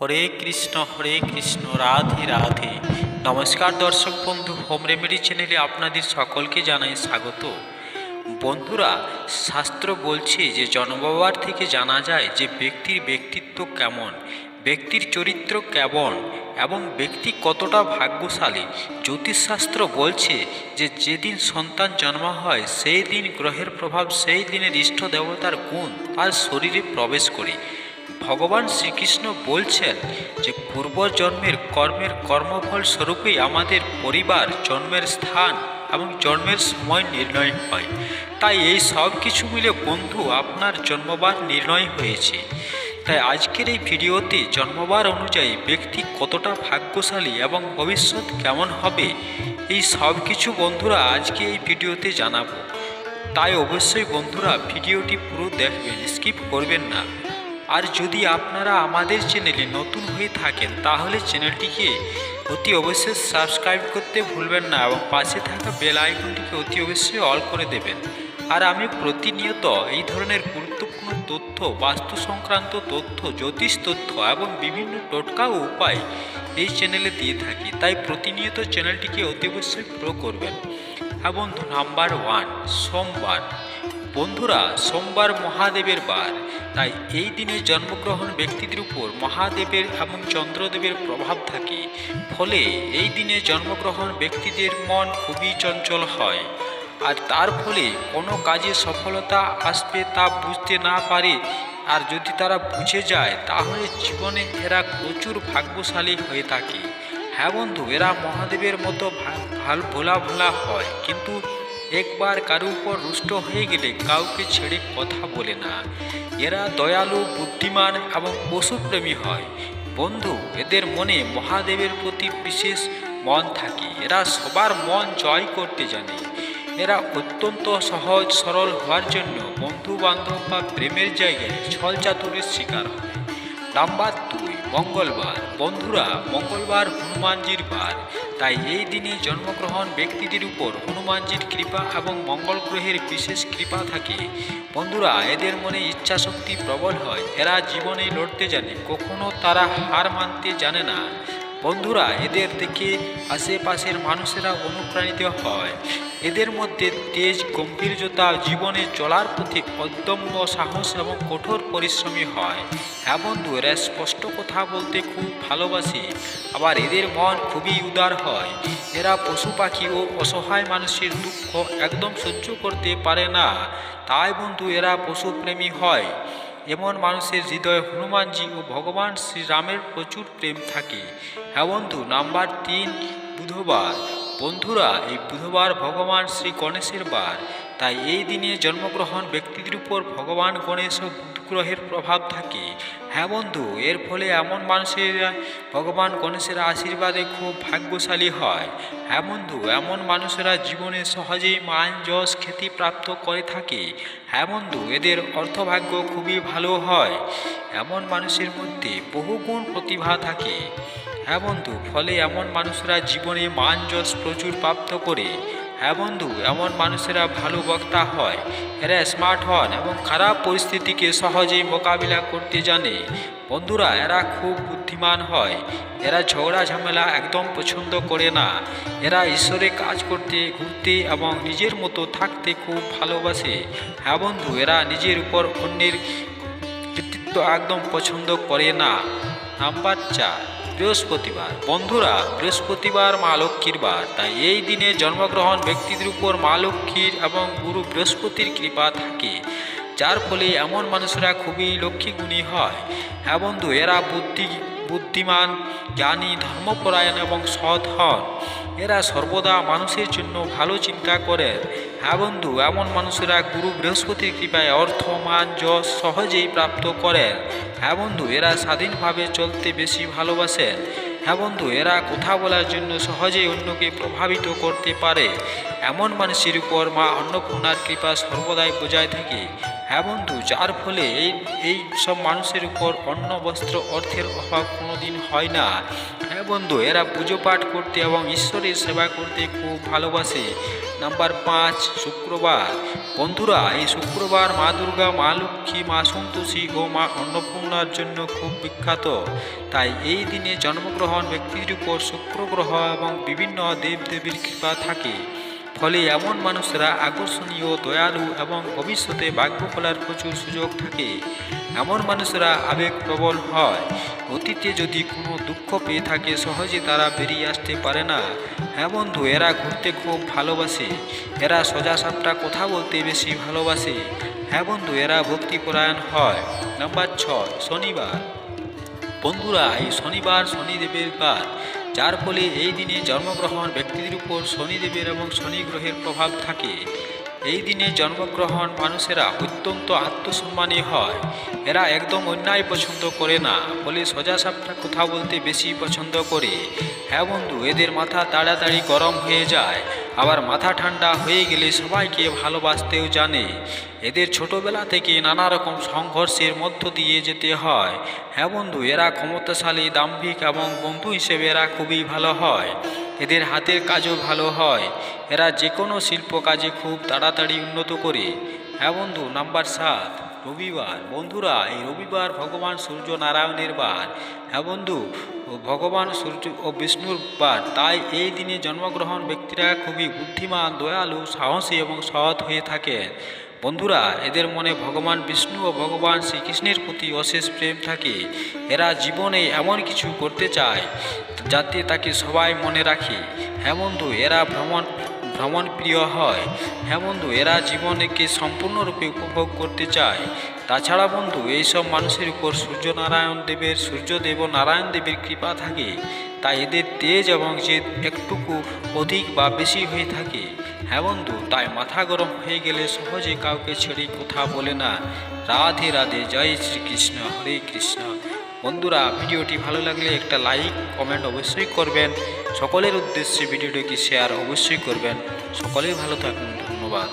হরে কৃষ্ণ হরে কৃষ্ণ, রাধে রাধে। নমস্কার দর্শক বন্ধু, হোম রেমেডি চ্যানেলে আপনাদের সকলকে জানাই স্বাগত। বন্ধুরা, শাস্ত্র বলছে যে, জন্মবার থেকে জানা যায় যে, ব্যক্তির ব্যক্তিত্ব কেমন, ব্যক্তির চরিত্র কেমন এবং ব্যক্তি কতটা ভাগ্যশালী। জ্যোতিষশাস্ত্র বলছে যে, যেদিন সন্তান জন্ম হয়, সেই দিন গ্রহের প্রভাব, সেই দিনের ইষ্ট দেবতার গুণ তার শরীরে প্রবেশ করে। ভগবান শ্রীকৃষ্ণ বলছেন যে পূর্বজন্মের কর্মের কর্মফল স্বরূপেই আমাদের পরিবার জন্মের স্থান এবং জন্মের সময় নির্ণয় হয়। তাই এই সব কিছু মিলে বন্ধু আপনার জন্মবার নির্ণয় হয়েছে। তাই আজকের এই ভিডিওতে জন্মবার অনুযায়ী ব্যক্তি কতটা ভাগ্যশালী এবং ভবিষ্যৎ কেমন হবে, এই সব কিছু বন্ধুরা আজকে এই ভিডিওতে জানাব। তাই অবশ্যই বন্ধুরা ভিডিওটি পুরো দেখবেন, স্কিপ করবেন না। আর যদি আপনারা আমাদের চ্যানেলে নতুন হয়ে থাকেন, তাহলে চ্যানেলটিকে অতি অবশ্যই সাবস্ক্রাইব করতে ভুলবেন না এবং পাশে থাকা বেল আইকনটিকে অতি অবশ্যই অল করে দেবেন। আর আমি প্রতিনিয়ত এই ধরনের গুরুত্বপূর্ণ তথ্য, বাস্তু সংক্রান্ত তথ্য, জ্যোতিষ তথ্য এবং বিভিন্ন টোটকা ও উপায় এই চ্যানেলে দিয়ে থাকি। তাই প্রতিনিয়ত চ্যানেলটিকে অতি অবশ্যই প্রো করবেন। বন্ধু নাম্বার ওয়ান সোমবার। বন্ধুরা, সোমবার মহাদেবের বার। তাই এই দিনে জন্মগ্রহণ ব্যক্তিদের উপর মহাদেবের এবং চন্দ্রদেবের প্রভাব থাকে। ফলে এই দিনে জন্মগ্রহণ ব্যক্তিদের মন খুবই চঞ্চল হয়। আর তার ফলে কোনো কাজে সফলতা আসবে তা বুঝতে না পারে। আর যদি তারা বুঝে যায়, তাহলে জীবনে এরা প্রচুর ভাগ্যশালী হয়ে থাকে। হ্যাঁ বন্ধু, এরা মহাদেবের মতো ভালো ভোলা ভোলা হয়। কিন্তু একবার কারও উপর রুষ্ট হয়ে গেলে কাউকে ছেড়ে কথা বলে না। এরা দয়ালু, বুদ্ধিমান এবং পশুপ্রেমী হয়। বন্ধু, এদের মনে মহাদেবের প্রতি বিশেষ মন থাকে। এরা সবার মন জয় করতে জানে। এরা অত্যন্ত সহজ, সরল হওয়ার জন্য বন্ধু বান্ধব বা প্রেমের জায়গায় ছল চাতুরের শিকার হয়। নাম্বার দুই মঙ্গলবার। বন্ধুরা, মঙ্গলবার হনুমানজির বার। তাই এই দিনে জন্মগ্রহণ ব্যক্তিদের উপর হনুমানজির কৃপা এবং মঙ্গল গ্রহের বিশেষ কৃপা থাকে। বন্ধুরা, এদের মনে ইচ্ছা শক্তি প্রবল হয়। এরা জীবনে লড়তে জানে, কখনো তারা হার মানতে জানে না। বন্ধুরা, এদের দেখে আশেপাশের মানুষেরা অনুপ্রাণিত হয়। এদের মধ্যে তেজ গম্ভীর্যতা জীবনে চলার প্রতি অদম্য সাহস এবং কঠোর পরিশ্রমী হয়। হ্যাঁ বন্ধু, এরা স্পষ্ট কথা বলতে খুব ভালোবাসে। আবার এদের মন খুবই উদার হয়। এরা পশু পাখি ও অসহায় মানুষের দুঃখ একদম সহ্য করতে পারে না। তাই বন্ধু, এরা পশুপ্রেমী হয়। এমন মানুষের হৃদয়ে হনুমানজি ও ভগবান শ্রীরামের প্রচুর প্রেম থাকে। হ্যাঁ বন্ধু, নাম্বার তিন, বুধবার। বন্ধুরা, এই বুধবার ভগবান শ্রী গণেশের বার। তাই এই দিনে জন্মগ্রহণ ব্যক্তিদের উপর ভগবান গণেশ ও গ্রহের প্রভাব থাকে। হ্যাঁ বন্ধু, এর ফলে এমন মানুষের, ভগবান গণেশের আশীর্বাদে খুব ভাগ্যশালী হয়। হ্যাঁ বন্ধু, এমন মানুষেরা জীবনে সহজেই মান, যশ, খ্যাতি প্রাপ্ত করে থাকে। হ্যাঁ বন্ধু, এদের অর্থভাগ্য খুবই ভালো হয়। এমন মানুষের মধ্যে বহুগুণ প্রতিভা থাকে। হ্যাঁ বন্ধু, ফলে এমন মানুষরা জীবনে মান যশ প্রচুর প্রাপ্ত করে। হ্যাঁ বন্ধু, এমন মানুষেরা ভালো বক্তা হয়, এরা স্মার্ট হন এবং খারাপ পরিস্থিতিকে সহজেই মোকাবিলা করতে জানে। বন্ধুরা, এরা খুব বুদ্ধিমান হয়, এরা ঝগড়া ঝামেলা একদম পছন্দ করে না। এরা ঈশ্বরে কাজ করতে, ঘুরতে এবং নিজের মতো থাকতে খুব ভালোবাসে। হ্যাঁ বন্ধু, এরা নিজের উপর অন্যের কৃতিত্ব একদম পছন্দ করে না। নাম্বার চার বৃহস্পতিবার। বন্ধুরা, বৃহস্পতিবার মা লক্ষ্মীর বার, তাই এই দিনে জন্মগ্রহণ ব্যক্তিদের উপর মা লক্ষ্মীর এবং গুরু বৃহস্পতির কৃপা থাকে। যার ফলে এমন মানুষরা খুবই লক্ষ্মীগুণী হয়। হ্যাঁ বন্ধু, এরা বুদ্ধি, বুদ্ধিমান, জ্ঞানী, ধর্মপরায়ণ এবং সৎ হন। এরা সর্বদা মানুষের জন্য ভালো চিন্তা করেন। হ্যাঁ বন্ধু, এমন মানুষেরা গুরু বৃহস্পতির কৃপায় অর্থ, মান, যশ সহজেই প্রাপ্ত করেন। হ্যাঁ বন্ধু, এরা স্বাধীনভাবে চলতে বেশি ভালোবাসেন হ্যাঁ বন্ধু, এরা কথা বলার জন্য সহজেই অন্যকে প্রভাবিত করতে পারে। এমন মানুষের উপর মা অন্নপূর্ণার কৃপা সর্বদাই বজায় থাকে। হ্যাঁ বন্ধু, যার ফলে এই এই সব মানুষের উপর অন্ন, বস্ত্র, অর্থের অভাব কোনোদিন হয় না। হ্যাঁ বন্ধু, এরা পুজো পাঠ করতে এবং ঈশ্বরের সেবা করতে খুব ভালোবাসে। নাম্বার পাঁচ, শুক্রবার। বন্ধুরা, এই শুক্রবার মা দুর্গা, মা লক্ষ্মী, মা সন্তোষী ও মা অন্নপূর্ণার জন্য খুব বিখ্যাত। তাই এই দিনে জন্মগ্রহণ ব্যক্তির উপর শুক্রগ্রহ এবং বিভিন্ন দেবদেবীর কৃপা থাকে। ফলে এমন মানুষরা আকর্ষণীয়, দয়ালু এবং ভবিষ্যতে ভাগ্য ফলার প্রচুর সুযোগ থাকে। এমন মানুষরা আবেগপ্রবল হয়। অতীতে যদি কোনো দুঃখ পেয়ে থাকে, সহজে তারা বেরিয়ে আসতে পারে না। হ্যাঁ বন্ধু, এরা ঘুরতে খুব ভালোবাসে। এরা সোজা সাপটা কথা বলতে বেশি ভালোবাসে। হ্যাঁ বন্ধু, এরা ভক্তিপরায়ণ হয়। নাম্বার ছয়, শনিবার। বন্ধুরা, এই শনিবার শনিদেবের বার যার ফলে এই দিনে জন্মগ্রহণ ব্যক্তিদের উপর শনিদেবের এবং শনি গ্রহের প্রভাব থাকে। এই দিনে জন্মগ্রহণ মানুষেরা অত্যন্ত আত্মসম্মানী হয়। এরা একদম অন্যায় পছন্দ করে না, ফলে সোজা সাপটা কথা বলতে বেশি পছন্দ করে। হ্যাঁ বন্ধু, এদের মাথা তাড়াতাড়ি গরম হয়ে যায়। আবার মাথা ঠান্ডা হয়ে গেলে সবাইকে ভালোবাসতেও জানে। এদের ছোটবেলা থেকে নানা রকম সংঘর্ষের মধ্য দিয়ে যেতে হয়। হ্যাঁ বন্ধু, এরা ক্ষমতাশালী, দাম্ভিক এবং বন্ধু হিসেবে এরা খুবই ভালো হয়। এদের হাতের কাজও ভালো হয়। এরা যে কোনো শিল্প কাজে খুব তাড়াতাড়ি উন্নত করে। হ্যাঁ বন্ধু, নাম্বার সাত। রবিবার। বন্ধুরা, এই রবিবার ভগবান সূর্য নারায়ণের বার হ্যাঁ বন্ধু ভগবান সূর্য ও বিষ্ণুর বার তাই এই দিনে জন্মগ্রহণ ব্যক্তিরা খুবই বুদ্ধিমান, দয়ালু, সাহসী এবং সৎ হয়ে থাকে বন্ধুরা, এদের মনে ভগবান বিষ্ণু ও ভগবান শ্রীকৃষ্ণের প্রতি অশেষ প্রেম থাকে। এরা জীবনে এমন কিছু করতে চায় যাতে তাকে সবাই মনে রাখে। হ্যাঁ বন্ধু, এরা ভ্রমণ ভ্রমণ প্রিয় হয়। হ্যাঁ বন্ধু, এরা জীবনকে সম্পূর্ণরূপে উপভোগ করতে চায়। তাছাড়া বন্ধু, এইসব মানুষের উপর সূর্যনারায়ণ দেবের, সূর্যদেব নারায়ণ দেবের কৃপা থাকে। তাই এদের তেজ এবং যে একটুকু অধিক বা বেশি হয়ে থাকে। হ্যাঁ বন্ধু, তাই মাথা গরম হয়ে গেলে সহজে কাউকে ছেড়ে কথা বলে না। রাধে রাধে, জয় শ্রীকৃষ্ণ, হরে কৃষ্ণ। বন্ধুরা, ভিডিওটি ভালো লাগলে একটা লাইক, কমেন্ট অবশ্যই করবেন। সকলের উদ্দেশ্যে ভিডিওটিকে শেয়ার অবশ্যই করবেন। সকলেই ভালো থাকুন। ধন্যবাদ।